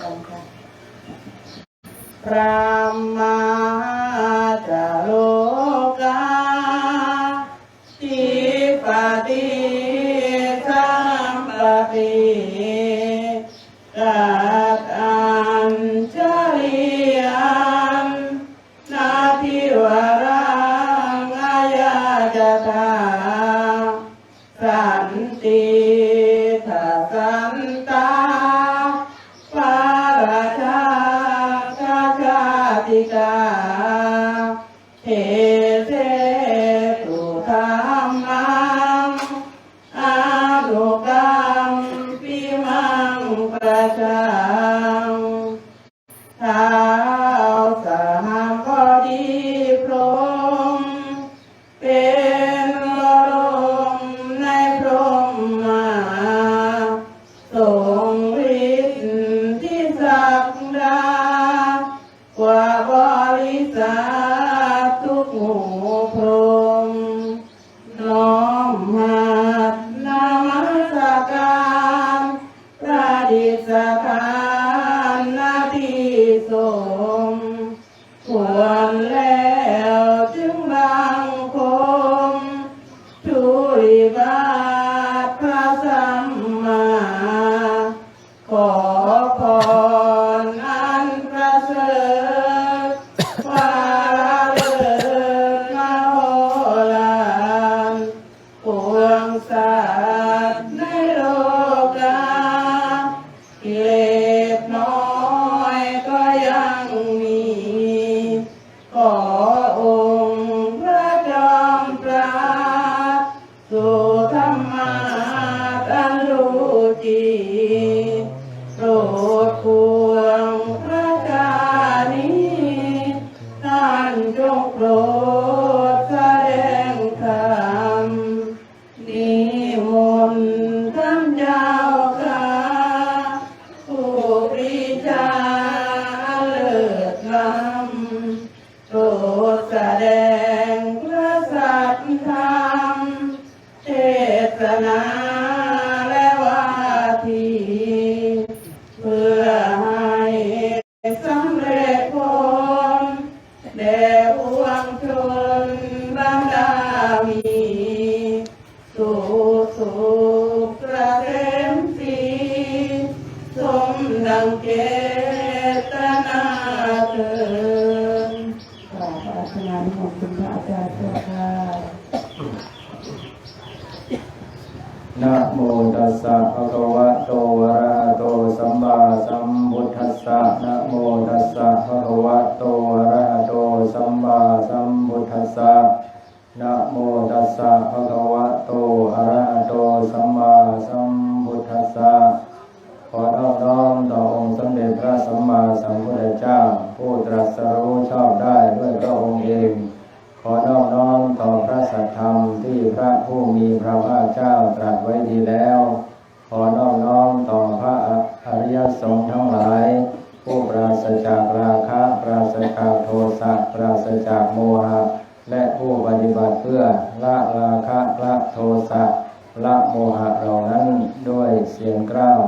กัน เข มมาสัมพุทธัสสะนะโมตัสสะภะคะวะโตอะระหะโตสัมมาสัมพุทธัสสะขอน้อมน้อมต่อองค์สมเด็จพระสัมมาสัมพุทธเจ้า ผู้ตรัสรู้ชอบได้ด้วยพระองค์เอง ขอนอบน้อมต่อพระสัทธรรมที่พระผู้มีพระภาคเจ้าตรัสไว้ดีแล้ว ขอนอบน้อมต่อพระอริยสงฆ์ทั้งหลาย ผู้ปราศจากราคะปราศจากโทสะปราศจากโมหะและผู้ปฏิบัติเพื่อละราคะละโทสะละโมหะเหล่านั้นด้วยเสียงกล้าว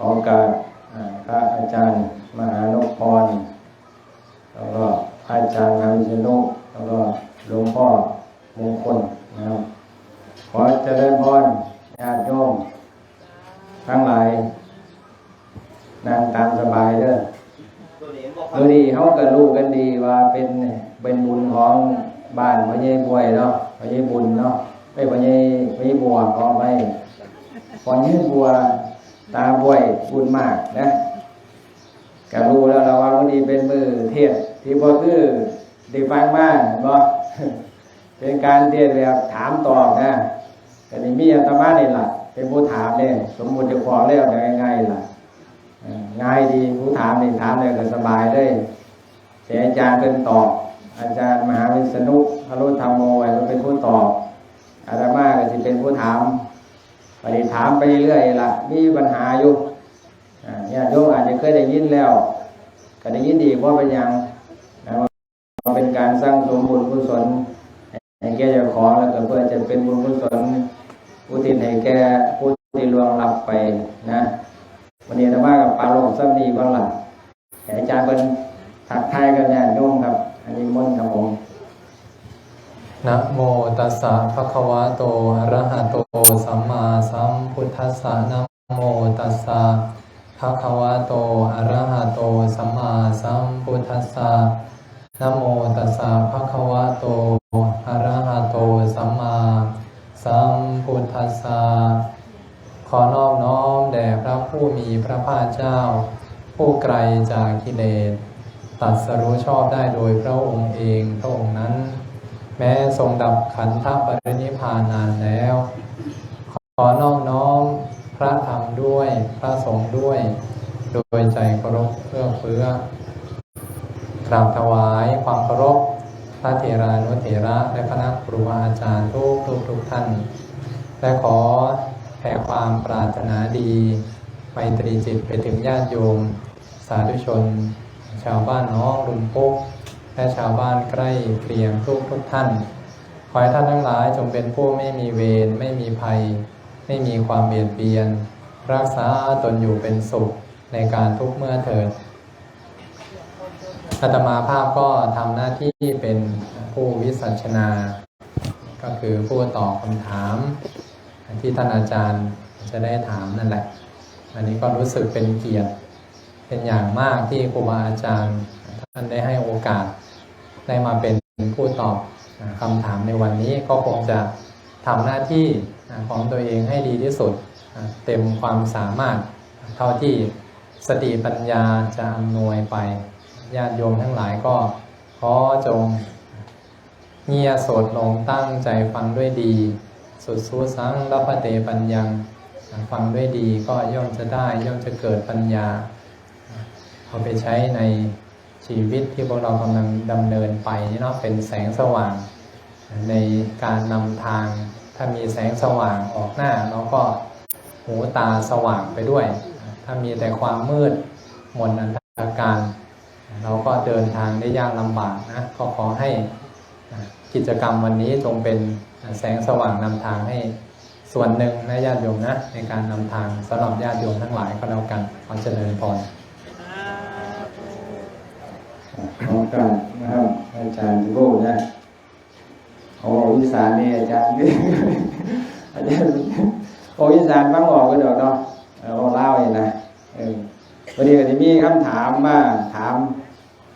โอกาสพระอาจารย์มหานพพรแล้วก็อาจารย์นำชนุแล้วก็หลวงพ่อมงคลนะครับขอเจริญพรญาติโยมทั้งหลาย นั่งตามสบายเด้อดูดีเขาก็รู้กันดีว่าเป็นเป็นบุญของบ้านพระเยบวยเนาะพระเยบุญเนาะไม่พระเยพระเยบัวขอไปพอเยบัวตาบวยบุญมากนะก็รู้แล้วเราว่าวันนี้เป็นมือเทศน์ที่บ่คือได้ฟังมาบ่เป็นการเทศน์แบบถามตอบนะก็นี่มีอาตมานี่ล่ะเป็นผู้ถามเนี่ยสมมุติจะขอแล้วได้ง่ายๆล่ะ ง่ายดีผู้ถามนี่ถามเลยก็สบายเลยแต่อาจารย์เป็นตอบ อาจารย์มหาวิษณุพระรุธรรมโมไว้เป็นผู้ตอบอาตมาก็สิเป็นผู้ถามปฏิถามไปเรื่อยล่ะมีปัญหาอยู่อ่าญาติโยมอาจจะเคยได้ยินแล้ว ก็ได้ยินดีว่าเป็นยังนะว่าเป็นการสร้างสมบุญกุศลให้แก่เจ้าของแล้วก็เพื่อจะเป็นบุญกุศลอุทิศให้แก่ผู้ที่ลวงลับไปนะวันนี้ธรรมากับปาโลก ย์เป็นถักทายกันญาติโยมครับ อันนี้มนต์ครับผม นะโมตัสสะภะคะวะโตอะระหะโต สัมมาสัมพุทธัสสะนะโมตัสสะภะคะวะโตอะระหะโต สัมมาสัมพุทธัสสะนะโมตัสสะภะคะวะโตอะระหะโต สัมมาสัมพุทธัสสะขอนอบน้อมแด่พระผู้มีพระภาคเจ้า ผู้ไกลจากกิเลสตรัสรู้ชอบได้โดยพระองค์เองพระองค์นั้น แม้ทรงดับขันธปรินิพานนานแล้ว ขอนอบน้อมพระธรรมด้วยพระสงฆ์ด้วย โดยใจเคารพเพื่อเฟื้อกราบถวายความเคารพพระเถรานุเถระและคณะครูบาอาจารย์ทุกทุกทุกท่าน และขอแผ่ความปรารถนาดีไมตรีจิตไปถึงญาติโยม สาธุชน ชาวบ้านน้องรุมปุ๊ก และชาวบ้านใกล้เคียงทุกทุกท่าน ขอให้ท่านทั้งหลายจงเป็นผู้ไม่มีเวรไม่มีภัย ไม่มีความเบียดเบียน รักษาตนอยู่เป็นสุขในการทุกเมื่อเถิดอาตมาภาพก็ทำหน้าที่เป็นผู้วิสัชนา ก็คือผู้ตอบคำถาม ที่ท่านอาจารย์จะได้ถามนั่นแหละ อันนี้ก็รู้สึกเป็นเกียรติเป็นอย่างมากที่ครูบาอาจารย์ท่านได้ให้โอกาส ได้มาเป็นผู้ตอบคำถามในวันนี้ก็คงจะทำหน้าที่ของตัวเองให้ดีที่สุด เต็มความสามารถ เท่าที่สติปัญญาจะอำนวยไปญาติโยมทั้งหลายก็ขอจงเงียโสดลงตั้งใจฟังด้วยดี สุดสู้สังรัพเตปัญญังฟังด้วยดีก็ย่อมจะได้ย่อมจะเกิดปัญญา เอาไปใช้ใน ชีวิตที่พวกเรากำลังดำเนินไปเนาะเป็นแสงสว่าง ในการนำทางถ้ามีแสงสว่างออกหน้าเราก็หูตาสว่างไปด้วย ถ้ามีแต่ความมืดมนอันตรการ เราก็เดินทางได้ยากลำบากนะก็ขอให้กิจกรรมวันนี้จงเป็นแสงสว่างนำทางให้ส่วนหนึ่งนะญาติโยมนะในการนำทางสำหรับญาติโยมทั้งหลายก็แล้วกันขอเจริญพร ขอการนะครับ อาจารย์โบนะเขาบอกอีสานนี่อาจารย์อาจารย์โอ้อีสานฟังออกก็เดี๋ยวเนาะเอาเล่าเองนะเออวันนี้ก็จะมีคำถามมาถาม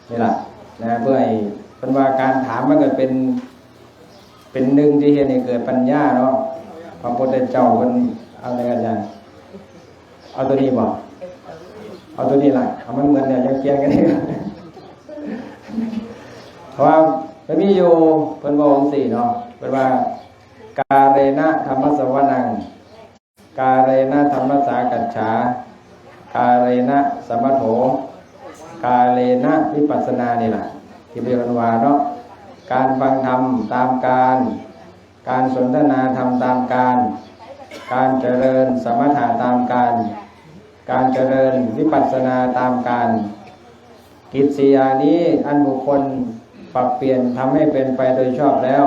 นี่แหละนะเพื่อให้เป็นว่าการถามมันก็เป็น เป็นหนึ่งที่เห็นให้เกิดปัญญาเนาะพระพุทธเจ้าเป็นอะไรกันอาจารย์เอาตัวนี้บอกเอาตัวนี้แหละเอามันเหมือนเนี่ยยังเกียงกันนี่ เพราะว่ามันมีอยู่เป็นวงสี่เนาะเป็นว่า กาเรนะธรรมสวนัง กาเรนะธรรมสากัจฉากาเรนะสมถโถกาเรนะวิปัสสนานี่แหละที่เรียกว่าเนาะการฟังธรรมตามการ การสนทนาธรรมตามการ การเจริญสมถะตามการ การเจริญวิปัสสนาตามการ กิจสี่อย่างนี้อันบุคคล ปรับเปลี่ยนทำให้เป็นไปโดยชอบแล้ว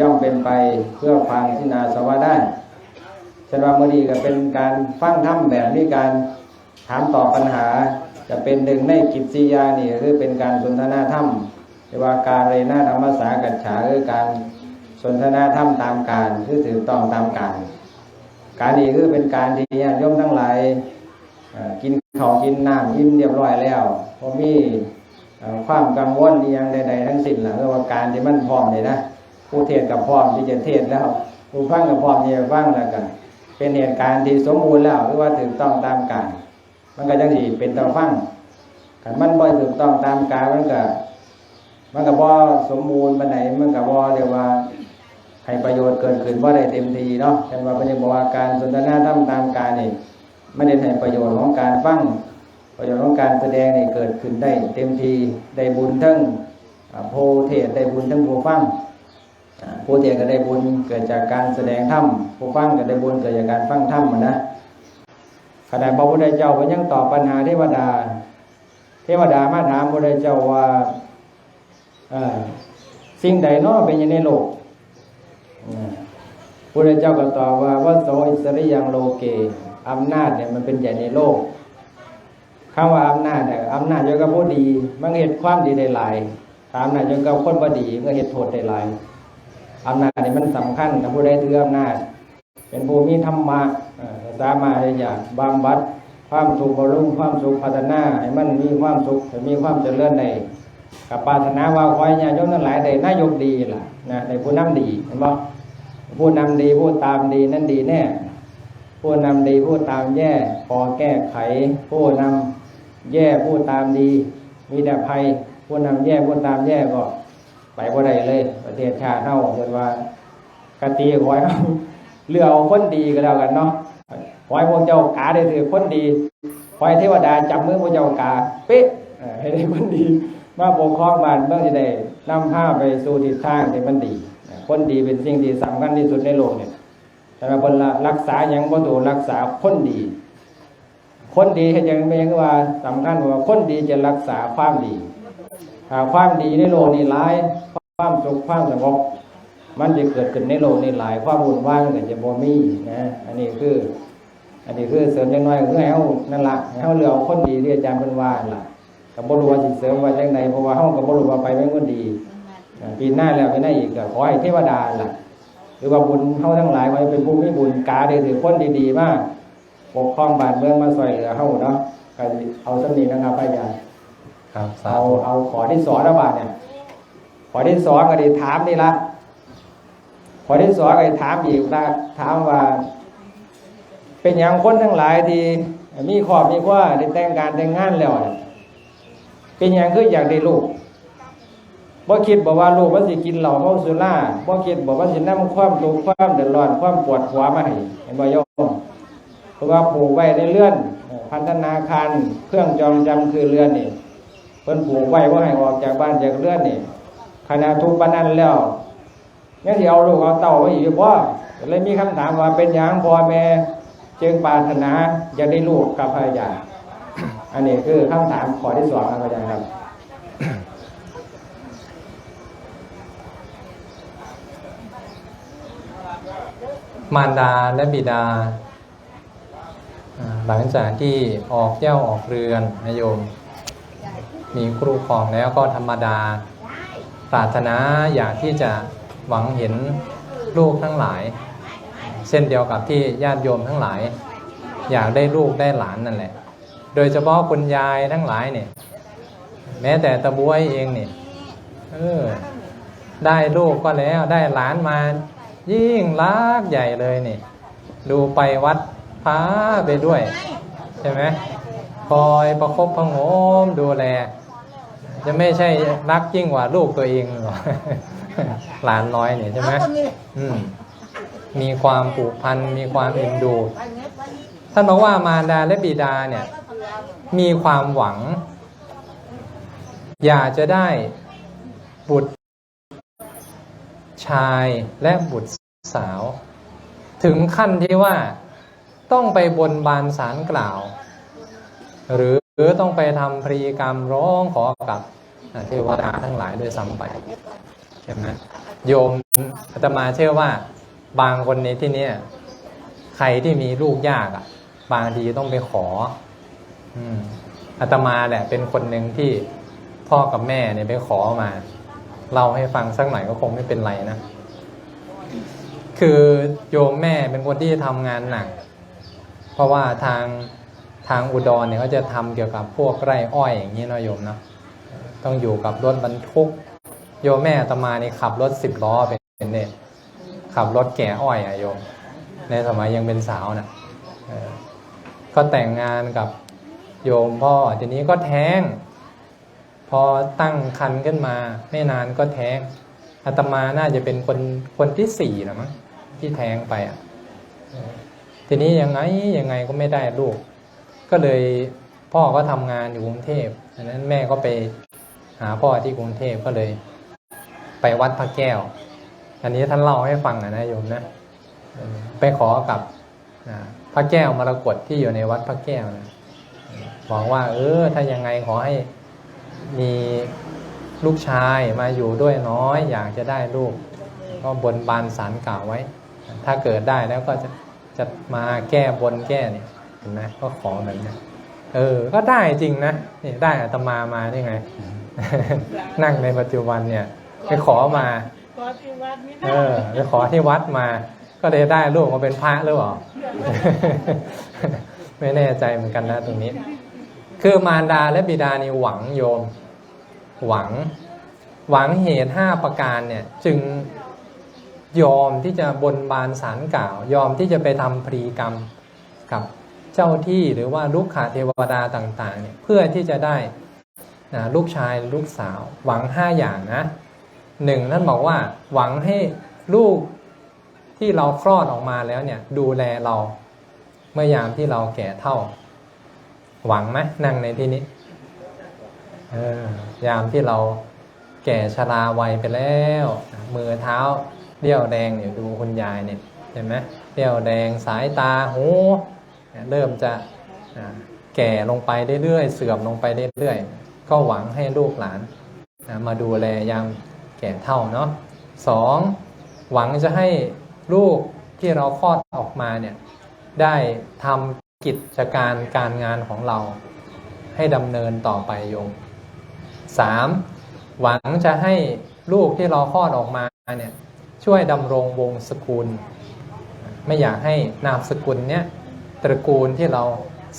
ย่อมเป็นไปเพื่อความที่นาสวะได้ฉะนั้นมื่อดีก็เป็นการฟังธรรมแบบนี้การถามตอบปัญหา จะเป็นหนึ่งในกิจสียานี่คือเป็นการสนทนาธรรมหรือว่าการเรนาธรรมสากัจฉาคือการสนทนาธรรมตามการคือถือต้องตามการ การนี้คือเป็นการที่ญาติโยมทั้งหลายกินข้าวกินน้ำอิ่มเรียบร้อยแล้วพอพี่ ความกังวลอหยังใดๆทั้งสิ้นหลังว่าการที่มันพร้อมเลยนะผู้เทศกับพร้อมที่จะเทศแล้วผู้ฟังกับพร้อมที่จะฟังแล้วกันเป็นเหตุการณ์ที่สมบูรณ์แล้วหรือว่าถูกต้องตามการมันก็จังสิเป็นต้อฟังกันมันบ่ถูกต้องตามการมันก็มันก็บ่สมบูรณ์ปานไหนมันก็บ่เรียกว่าให้ประโยชน์เกิดขึ้นบ่ได้เต็มทีเนาะแต่ว่าเพิ่นยังบอกว่าการสนทนาธรรมตามการนี่ไม่ได้ให้ประโยชน์ของการฟัง ประโยชน์ของการแสดงนี่เกิดขึ้นได้เต็มทีได้บุญทั้งโพเทศได้บุญทั้งผู้ฟังผู้เทศก็ได้บุญเกิดจากการแสดงธรรมผู้ฟังก็ได้บุญเกิดจากการฟังธรรมอะนะขณะพระพุทธเจ้าเพิ่นยังตอบปัญหาเทวดา เทวดามาถามพระพุทธเจ้าว่าสิ่งใดนาะเป็นอยู่ในโลกพระพุทธเจ้าก็ตอบว่าวัสโสอิสริยังโลเกอำนาจเนี่ยมันเป็นใหญ่ในโลก คำว่าอำนาจเนี่ยอำนาจอยู่กับผู้ดีมันเห็ดความดีได้หลายตามอำนาจยู่กับคนบ่ดีมันก็เห็ดโทษได้หลายอำนาจนี่มันสำคัญถ้าผู้ใดถืออำนาจ เป็นผู้มีธรรมะเอ่อสามารถที่จะบำบัดความสุขบำรุงความสุขพัฒนาให้มันมีความสุขให้มีความเจริญในกับปรารถนาว่าขอให้ญาติโยมทั้งหลายได้นายกดีล่ะนะในผู้นำดีเห็นบ่ผู้นำดีผู้ตามดีนั่นดีแน่ผู้นำดีผู้ตามแย่พอแก้ไข ผู้นำ แย่ผู้ตามดี มีแต่ภัยผู้นำแย่ผู้ตามแย่ก็ ไปบ่ได้เลย ประเทศชาติเฮาจนว่ากะตีขอให้เฮาเลือเอาคนดีก็แล้วกันเนาะขอให้พวกเจ้ากาได้ถือคนดีขอให้เทวดาจับมือพวกเจ้ากาเป๊ะให้ได้คนดี มาปกครองบ้านเมืองจะได้นำพาไปสู่ทิศทางที่มันดี คนดีเป็นสิ่งที่สำคัญที่สุดในโลกเนี่ยแต่ว่าเพิ่นรักษาหยังบ่ถูรักษาคนดี คนดีเฮ็ดหยังแม่งว่าสำคัญว่าคนดีจะรักษาความดีความดีในโลกนี้หลาย ความสุขความสงบมันจะเกิดขึ้นในโลกนี้หลายความวุ่นวายมันจะบ่มีนะอันนี้คือ อันนี้คือเสริมจังน้อยคือให้เฮานั่นละให้เฮาเลือเอาคนดีที่อาจารย์เพิ่นว่านั่นล่ะก็บ่รู้ว่าสิเสริมว่าจังไดเพราะว่าเฮาก็บ่รู้ว่าไปเป็นคนดีปีหน้าแล้วไปหน้าอีกก็ขอให้เทวดาล่ะ หรือว่าบุญเฮาทั้งหลายขอให้เป็นผู้มีบุญกาได้ถือคนดีๆมาก ปกครองบ้านเมืองมาช่วยเหลือเฮาเนาะก็เอาสำนีนะครับพระอาจารย์ครับสาเอาธุเอาขอที่สอนนะบาดเนี่ย ขอที่สอนก็ได้ถามนี่ละขอที่สอนก็ได้ถามอีกละถามว่า เป็นอย่างคนทั้งหลายที่มีครอบมีครัวได้แต่งการแต่งงานแล้วเนี่ยเป็นอย่างคืออยากได้ลูกบ่คิดบอกว่าลูกมันสิกินเหล้าเมาสุราบ่คิดบอกว่าสินำความทุกข์ความเดือดร้อนความปวดหัวมาให้เห็นบ่โยม เพราะว่าปลูกไว้ในเรือน พันธนาคารเครื่องจองจำคือเรือนนี่เพิ่นปลูกไว้ว่าให้ออกจากบ้านจากเรือนนี่ขณะทุกปานนั้นแล้วงั้นที่เอาลูกเอาเต้าไว้อยู่บ่ก็เลยมีคำถามว่าเป็นหยังพ่อแม่จึงปรารถนาอยากได้ลูกกับภรรยาอันนี้คือคำถามข้อที่สองครับอาจารย์ครับมารดาและบิดา หลังจากที่ออกเย้าออกเรือนนะโยม มีครูครองแล้วก็ธรรมดา ปรารถนาอยากที่จะหวังเห็นลูกทั้งหลาย เช่นเดียวกับที่ญาติโยมทั้งหลาย อยากได้ลูกได้หลานนั่นแหละ โดยเฉพาะคุณยายทั้งหลายเนี่ย แม้แต่ตะบวยเองเนี่ยเออได้ลูกก็แล้วได้หลานมา ยิ่งรักใหญ่เลยนี่ ดูไปวัด พาไปด้วย ใช่ไหมคอยประคบประงมดูแล จะไม่ใช่รักยิ่งกว่าลูกตัวเองหรอหลานน้อยเนี่ยใช่ไหมอืมมีความผูกพันมีความเอ็นดูท่านบอกว่ามารดาและบิดาเนี่ย มีความหวัง อยากจะได้บุตรชายและบุตรสาว ถึงขั้นที่ว่า ต้องไปบนบานสารกล่าว หรือต้องไปทำพรีกรรมร้องขอกับเทวดาทั้งหลายด้วยซ้ำไปใช่ไหมโยมอาตมาเชื่อว่า บางคนในที่นี้ใครที่มีลูกยากอะ บางทีต้องไปขอ อืมอาตมาแหละ เป็นคนหนึ่งที่พ่อกับแม่เนี่ยไปขอมาเล่าให้ฟังสักหน่อยก็คงไม่เป็นไรนะ คือโยมแม่เป็นคนที่ทำงานหนัก เพราะว่าทางทางอุดรเนี่ยเขาจะทำเกี่ยวกับพวกไร่อ้อยอย่างนี้นะโยมเนาะต้องอยู่กับรถบรรทุก โยมแม่ตมานี่ขับรถสิบล้อเป็นเนี่ยขับรถแก่อ้อยอะโยม ในสมัยยังเป็นสาวนะก็แต่งงานกับโยมพ่อทีนี้ก็แท้ง พอตั้งคันขึ้นมา ไม่นานก็แท้งอาตมาน่าจะเป็นคนคนที่สี่นะมั้งที่แท้งไปอะ ทีนี้ยังไงยังไงก็ไม่ได้ลูก ก็เลยพ่อก็ทำงานอยู่กรุงเทพดังนั้นแม่ก็ไปหาพ่อที่กรุงเทพก็เลย ไปวัดพระแก้ว อันนี้ท่านเล่าให้ฟังนะโยมนะไปขอกับพระแก้วมรกตที่อยู่ในวัดพระแก้วนะบอกว่า เออ ถ้ายังไงขอให้มีลูกชายมาอยู่ด้วยน้อย อยากจะได้ลูก ก็บนบานสารกล่าวไว้ ถ้าเกิดได้แล้วก็จะ จะมาแก้บนแก้เนี่ยเห็นไหมก็ขอแบบนี้เออ ก็ได้จริงนะนี่ได้อาตมามานี่ไง นั่งในปัจจุบันเนี่ย ไปขอมาขอที่วัดไม่เอได้อไปขอที่วัดมา ก็เลยได้ลูกมาเป็นพระหรือเปล่าไม่แน่ใจเหมือนกันนะตรงนี้ คือมารดาและบิดานี่หวังโยม หวัง หวังเหตุห้าประการเนี่ย จึง ยอมที่จะบนบานสารกล่าว ยอมที่จะไปทำพรีกรรมกับเจ้าที่หรือว่าลูกขาเทวดาต่างๆเนี่ยเพื่อที่จะได้นะลูกชายลูกสาว หวังห้าอย่างนะหนึ่งท่านบอกว่าหวังให้ลูกที่เราคลอดออกมาแล้วเนี่ยดูแลเราเมื่อยามที่เราแก่เท่า หวังไหมนั่งในที่นี้เออยามที่เราแก่ชราวัยไปแล้ว มือเท้า เรี่ยวแดงเนี่ยดูคุณยายเนี่ยเห็นไหมเรี่ยวแดงสายตาหูเริ่มจะแก่ลงไปเรื่อยๆเสื่อมลงไปเรื่อยๆก็หวังให้ลูกหลานมาดูแลยามแก่เท่าเนาะสองหวังจะให้ลูกที่เราคลอดออกมาเนี่ยได้ทำกิจการการงานของเราให้ดำเนินต่อไปโยมสามหวังจะให้ลูกที่เราคลอดออกมาเนี่ย ช่วยดำรงวงศกุล ไม่อยากให้นามสกุลเนี่ยตระกูลที่เรา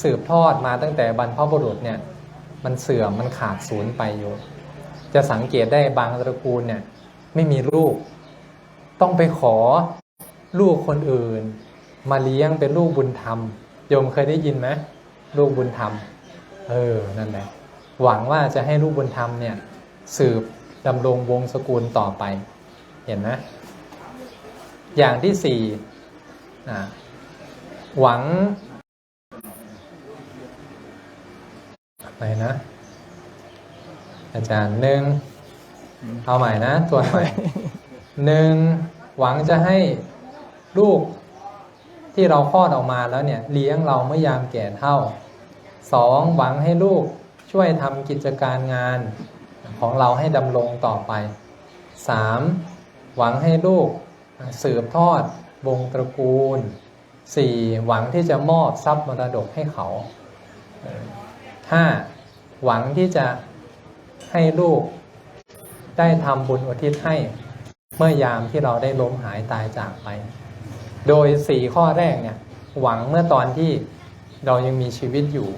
สืบทอดมาตั้งแต่บรรพบุรุษเนี่ยมันเสื่อมมันขาดสูญไปอยู่ จะสังเกตได้บางตระกูลเนี่ยไม่มีลูก ต้องไปขอลูกคนอื่น มาเลี้ยงเป็นลูกบุญธรรมโยมเคยได้ยินไหมลูกบุญธรรม เออนั่นแหละหวังว่าจะให้ลูกบุญธรรมเนี่ยสืบดำรงวงศกุลต่อไป เห็นไหม อย่างที่สี่หวังอะไรนะ อาจารย์หนึ่งเอาใหม่นะ ตัวใหม่หนึ่งหวังจะให้ลูกที่เราคลอดออกมาแล้วเนี่ย เลี้ยงเราเมื่อยามแก่เท่าสองหวังให้ลูกช่วยทำกิจการงานของเราให้ดำรงต่อไปสามหวังให้ลูก สืบทอดวงตระกูลสี่หวังที่จะมอบทรัพย์มรดกให้เขาห้าหวังที่จะให้ลูกได้ทำบุญอุทิศให้เมื่อยามที่เราได้ล้มหายตายจากไป โดยสี่ข้อแรกเนี่ยหวังเมื่อตอนที่เรายังมีชีวิตอยู่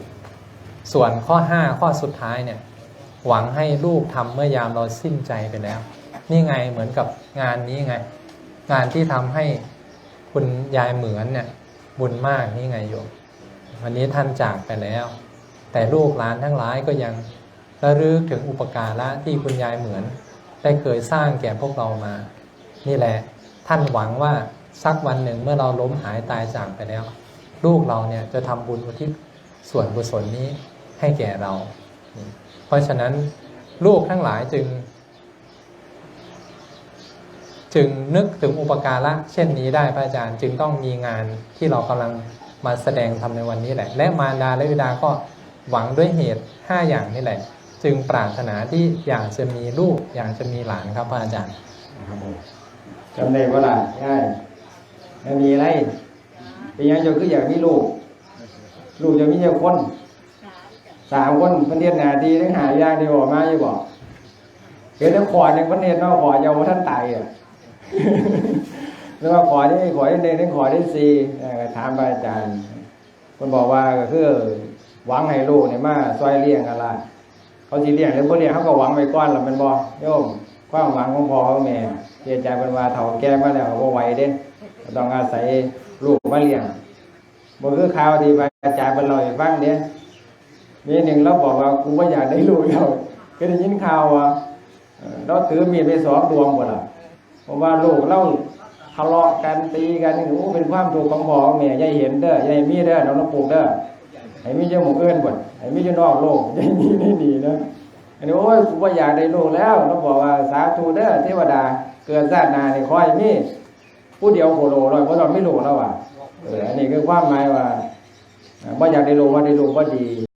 ส่วนข้อห้าข้อสุดท้ายเนี่ยหวังให้ลูกทำเมื่อยามเราสิ้นใจไปแล้ว นี่ไงเหมือนกับงานนี้ไง งานที่ทำให้คุณยายเหมือนเนี่ยบุญมากนี่ไงโยมวันนี้ท่านจากไปแล้ว แต่ลูกหลานทั้งหลายก็ยังระลึกถึงอุปการะที่คุณยายเหมือน ได้เคยสร้างแก่พวกเรามา นี่แหละท่านหวังว่าสักวันหนึ่งเมื่อเราล้มหายตายจากไปแล้ว ลูกเราเนี่ยจะทำบุญอุทิศส่วนกุศลนี้ให้แก่เรา เพราะฉะนั้นลูกทั้งหลายจึง จึงนึกถึงอุปการะเช่นนี้ได้พระอาจารย์ จึงต้องมีงานที่เรากำลังมาแสดงทำในวันนี้แหละ และมารดาและบิดาก็หวังด้วยเหตุ 5 อย่างนี่แหละ จึงปรารถนาที่อยากจะมีลูกอยากจะมีหลานครับพระอาจารย์จำได้ว่าล่ะง่ายไม่มีอะไรเป็นยังจะคืออยากมีลูก ลูกจะมีเจ้าคนสามคนพันเทศนาดีทั้งหายากดีบอกมาอยู่บอกเห็นทั้งขอหนึ่งพันเทศนอกขอเยาวท่านตายอะ แล้วว่าขอได้ขอได้หนึ่งทั้งขอได้สี่ถามอาจารย์คนบอกว่าก็คือหวังให้ลูกเนี่ยมาซอยเลี้ยงอะไรเขาสิเลี้ยงหรือบ่เลี้ยงเขาก็หวังไว้ก่อนล้วแมันบ่โยมความหวังของพ่อของแม่ที่อาจารย์เป็นว่าเฒ่าแก่มาแล้วบ่ไหวเด้ต้องอาศัยลูกมาเลี้ยงบ่คือข่าวที่อาจารย์เป็นล่าให้ฟังเด้มีหนึ่งเราบอกว่ากูบ่อยากได้ลูกแล้วก็ได้ยินข่าวว่าเราถือมีดไปสองดวงหมดล่ะ เพราะว่าลูกเราทะเลาะกันตีกันโอ้เป็นความถูกของพ่อของแม่ยาให้เห็นเด้อยาให้มีเด้อน้องน้องปลูกเด้อให้มีเจ้าหมูเอื้อนบ่ให้มีเจ้านอกโลกยาให้มีได้ดีนะอันนี้โอ้ยกูว่าอยากได้ลูกแล้วเราบอกว่าสาธุเด้อเทวดาเกิดชาติหน้านี่ขอให้มีผู้เดียวโคโลร้อยเพราะเราไม่รู้แล้วว่ะเอออันนี้คือความหมายว่าบ่อยากได้ลูกว่าได้ลูกว่าดี